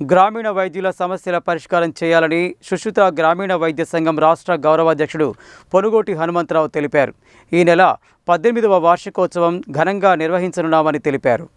గ్రామీణ వైద్యుల సమస్యల పరిష్కారం చేయాలని సుశ్రుత గ్రామీణ వైద్య సంఘం రాష్ట్ర గౌరవాధ్యక్షుడు పొనుగోటి హనుమంతరావు తెలిపారు. ఈ నెల పద్దెనిమిదవ వార్షికోత్సవం ఘనంగా నిర్వహించనున్నామని తెలిపారు.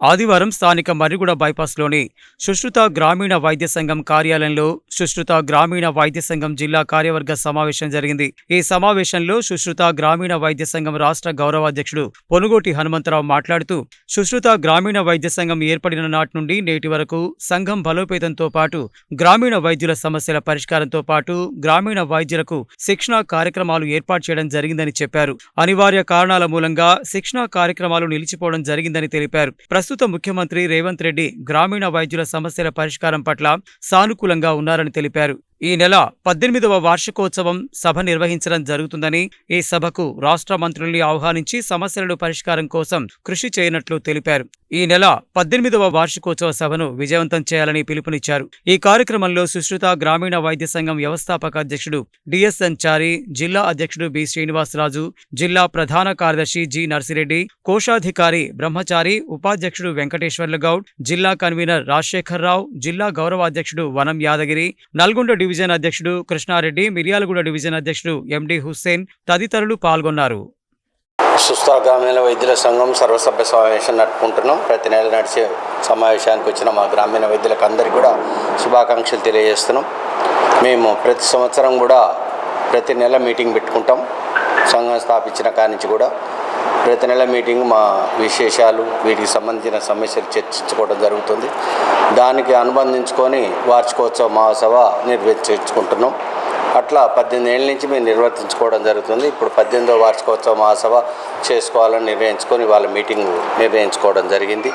ఆదివారం స్థానిక మర్రిగూడ బైపాస్లోని సుశ్రుత గ్రామీణ వైద్య సంఘం కార్యాలయంలో సుశ్రుత గ్రామీణ వైద్య సంఘం జిల్లా కార్యవర్గ సమావేశం జరిగింది. ఈ సమావేశంలో సుశ్రుత గ్రామీణ వైద్య సంఘం రాష్ట్ర గౌరవాధ్యక్షుడు పొనుగోటి హనుమంతరావు మాట్లాడుతూ సుశ్రుత గ్రామీణ వైద్య సంఘం ఏర్పడిన నాటి నుండి నేటి వరకు సంఘం బలోపేతంతో పాటు గ్రామీణ వైద్యుల సమస్యల పరిష్కారంతో పాటు గ్రామీణ వైద్యులకు శిక్షణా కార్యక్రమాలు ఏర్పాటు చేయడం జరిగిందని చెప్పారు. అనివార్య కారణాల మూలంగా శిక్షణా కార్యక్రమాలు నిలిచిపోవడం జరిగిందని తెలిపారు. ప్రస్తుత ముఖ్యమంత్రి రేవంత్ రెడ్డి గ్రామీణ వైద్యుల సమస్యల పరిష్కారం పట్ల సానుకూలంగా ఉన్నారని తెలిపారు. ఈ నెల పద్దెనిమిదవ వార్షికోత్సవం సభ నిర్వహించడం జరుగుతుందని ఈ సభకు రాష్ట్ర మంత్రుల్ని ఆహ్వానించి సమస్యలను పరిష్కారం కోసం కృషి చేయనట్లు తెలిపారు. ఈ నెల పద్దెనిమిదవ వార్షికోత్సవ సభను విజయవంతం చేయాలని పిలుపునిచ్చారు. ఈ కార్యక్రమంలో సుశ్రుత గ్రామీణ వైద్య సంఘం వ్యవస్థాపక అధ్యక్షుడు డిఎస్ చారి జిల్లా అధ్యక్షుడు బి శ్రీనివాసరాజు జిల్లా ప్రధాన కార్యదర్శి జి నర్సిరెడ్డి కోశాధికారి బ్రహ్మచారి ఉపాధ్యక్షుడు వెంకటేశ్వర్ల గౌడ్ జిల్లా కన్వీనర్ రాజశేఖర్ రావు జిల్లా గౌరవాధ్యక్షుడు వనం యాదగిరి నల్గొండ డివిజన్ అధ్యక్షుడు కృష్ణారెడ్డి మిర్యాలగూడ డివిజన్ అధ్యక్షుడు ఎండి హుస్సేన్ తదితరులు పాల్గొన్నారు. సుస్థ గ్రామీణ వైద్యుల సంఘం సర్వసభ్య సమావేశం నడుపుకుంటున్నాం. ప్రతి నెల నడిచే సమావేశానికి వచ్చిన మా గ్రామీణ వైద్యులకు అందరికీ కూడా శుభాకాంక్షలు తెలియజేస్తున్నాం. మేము ప్రతి సంవత్సరం కూడా ప్రతి నెల మీటింగ్ పెట్టుకుంటాం. సంఘం స్థాపించిన కాడి నుంచి కూడా ప్రతి నెల మీటింగ్ మా విశేషాలు వీటికి సంబంధించిన సమస్యలు చర్చించుకోవడం జరుగుతుంది. దానికి అనుబంధించుకొని వార్షికోత్సవ మహాసభ నిర్వహించుకుంటున్నాం. అట్లా పద్దెనిమిది ఏళ్ళ నుంచి మేము నిర్వర్తించుకోవడం జరుగుతుంది. ఇప్పుడు పద్దెనిమిదో వార్షికోత్సవ మహాసభ చేసుకోవాలని నిర్ణయించుకొని వాళ్ళ మీటింగ్ నిర్ణయించుకోవడం జరిగింది.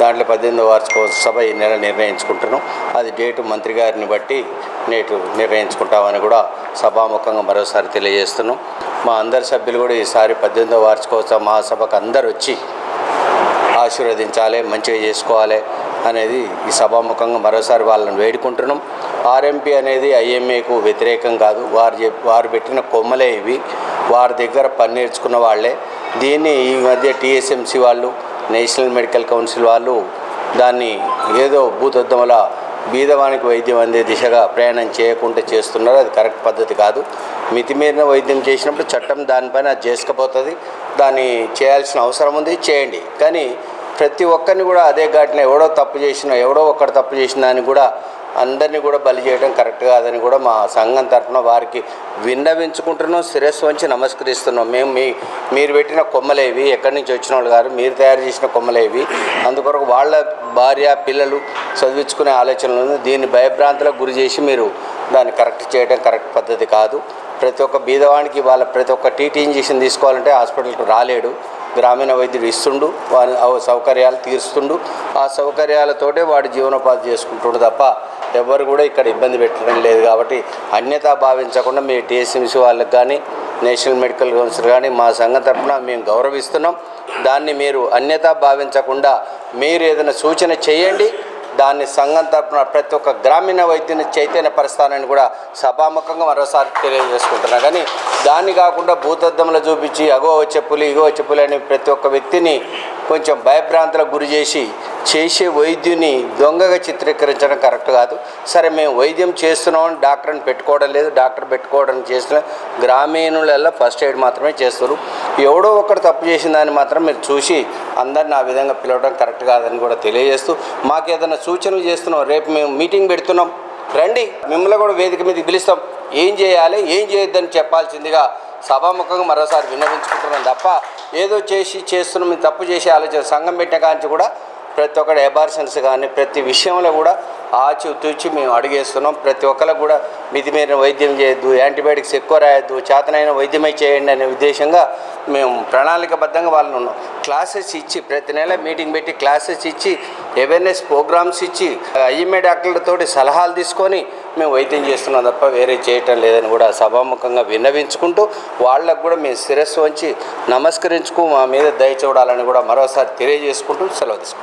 దాంట్లో పద్దెనిమిదో వార్షికోత్సవ ఈ నెల నిర్ణయించుకుంటున్నాం. అది డేటు మంత్రి గారిని బట్టి నేటు నిర్ణయించుకుంటామని కూడా సభాముఖంగా మరోసారి తెలియజేస్తున్నాం. మా అందరి సభ్యులు కూడా ఈసారి పద్దెనిమిదో వార్షికోత్సవ మహాసభకు అందరు వచ్చి ఆశీర్వదించాలి మంచిగా చేసుకోవాలి అనేది ఈ సభాముఖంగా మరోసారి వాళ్ళని వేడుకుంటున్నాం. ఆర్ఎంపీ అనేది ఐఎంఏకు వ్యతిరేకం కాదు. వారు వారు పెట్టిన కొమ్మలే ఇవి. వారి దగ్గర పని నేర్చుకున్న వాళ్ళే. దీన్ని ఈ మధ్య టీఎస్ఎంసీ వాళ్ళు నేషనల్ మెడికల్ కౌన్సిల్ వాళ్ళు దాన్ని ఏదో భూతద్దంలా బీదవానికి వైద్యం అందే దిశగా ప్రయాణం చేయకుండా చేస్తున్నారు. అది కరెక్ట్ పద్ధతి కాదు. మితిమీరిన వైద్యం చేసినప్పుడు చట్టం దానిపైన అది చేసుకపోతుంది. దాన్ని చేయాల్సిన అవసరం ఉంది. చేయండి. కానీ ప్రతి ఒక్కరిని కూడా అదే ఘాటిన ఎవడో తప్పు చేసినా ఎవడో ఒక్కడు తప్పు చేసిన దాన్ని కూడా అందరినీ కూడా బలి చేయడం కరెక్ట్ కాదని కూడా మా సంఘం తరఫున వారికి విన్నవించుకుంటున్నాం శిరస్సు వంచి నమస్కరిస్తున్నాం. మేము మీ మీరు పెట్టిన కొమ్మలేవి ఎక్కడి నుంచి వచ్చిన వాళ్ళు గారు? మీరు తయారు చేసిన కొమ్మలేవి అందుకొరకు వాళ్ళ భార్య పిల్లలు చదివించుకునే ఆలోచనలు దీన్ని భయభ్రాంతులకు గురి చేసి మీరు దాన్ని కరెక్ట్ చేయడం కరెక్ట్ పద్ధతి కాదు. ప్రతి ఒక్క బీదవానికి వాళ్ళ ప్రతి ఒక్క టీటీ ఇంజెక్షన్ తీసుకోవాలంటే హాస్పిటల్కి రాలేడు. గ్రామీణ వైద్యుడు ఇస్తుండు వారి సౌకర్యాలు తీరుస్తుండు. ఆ సౌకర్యాలతోటే వాడు జీవనోపాధి చేసుకుంటుండు తప్ప ఎవరు కూడా ఇక్కడ ఇబ్బంది పెట్టడం లేదు కాబట్టి అన్యతా భావించకుండా మీ టీఎస్ఎంసీ వాళ్ళకి కానీ నేషనల్ మెడికల్ కౌన్సిల్ కానీ మా సంఘం తరఫున మేము గౌరవిస్తున్నాం. దాన్ని మీరు అన్యతా భావించకుండా మీరు ఏదైనా సూచన చేయండి. దాన్ని సంఘం తరపున ప్రతి ఒక్క గ్రామీణ వైద్యుని చైతన్య పరిస్థానాన్ని కూడా సభాముఖంగా మరోసారి తెలియజేసుకుంటున్నా. కానీ దాన్ని కాకుండా భూతద్దంలో చూపించి అగో వచ్చే పులి ఇగో వచ్చే పులి అని ప్రతి ఒక్క వ్యక్తిని కొంచెం భయభ్రాంతులకు గురి చేసి చేసే వైద్యుని దొంగగా చిత్రీకరించడం కరెక్ట్ కాదు. సరే మేము వైద్యం చేస్తున్నామని డాక్టర్ని పెట్టుకోవడం లేదు. డాక్టర్ పెట్టుకోవడం చేసిన గ్రామీణులలో ఫస్ట్ ఎయిడ్ మాత్రమే చేస్తారు. ఎవడో ఒకడు తప్పు చేసిన దాన్ని మాత్రం మీరు చూసి అందరిని ఆ విధంగా పిలవడం కరెక్ట్ కాదని కూడా తెలియజేస్తూ మాకు ఏదైనా సూచనలు చేస్తున్నాం. రేపు మేము మీటింగ్ పెడుతున్నాం. రండి మిమ్మల్ని కూడా వేదిక మీదకి పిలుస్తాం. ఏం చేయాలి ఏం చేయొద్దని చెప్పాల్సిందిగా సభాముఖంగా మరోసారి విన్నవించుకుంటున్నాం తప్ప ఏదో చేసి చేస్తున్నాం మేము తప్పు చేసే ఆలోచన సంఘం పెట్టిన కాంచి కూడా ప్రతి ఒక్కటి ఎబార్షన్స్ కానీ ప్రతి విషయంలో కూడా ఆచి తూచి మేము అడిగేస్తున్నాం. ప్రతి ఒక్కరికి కూడా మితిమీరిన వైద్యం చేయొద్దు యాంటీబయాటిక్స్ ఎక్కువ రాయొద్దు చేతనైన వైద్యమే చేయండి అనే ఉద్దేశంగా మేము ప్రణాళికబద్ధంగా వాళ్ళను ఉన్నాం. క్లాసెస్ ఇచ్చి ప్రతి నెల మీటింగ్ పెట్టి క్లాసెస్ ఇచ్చి అవేర్నెస్ ప్రోగ్రామ్స్ ఇచ్చి ఐఎంఏ డాక్టర్లతోటి సలహాలు తీసుకొని మేము వైద్యం చేస్తున్నాం తప్ప వేరే చేయటం లేదని కూడా సభాముఖంగా విన్నవించుకుంటూ వాళ్ళకు కూడా మేము శిరస్సు వంచి నమస్కరించుకు మా మీద దయ చూడాలని కూడా మరోసారి తెలియజేసుకుంటూ సెలవు తీసుకుంటాం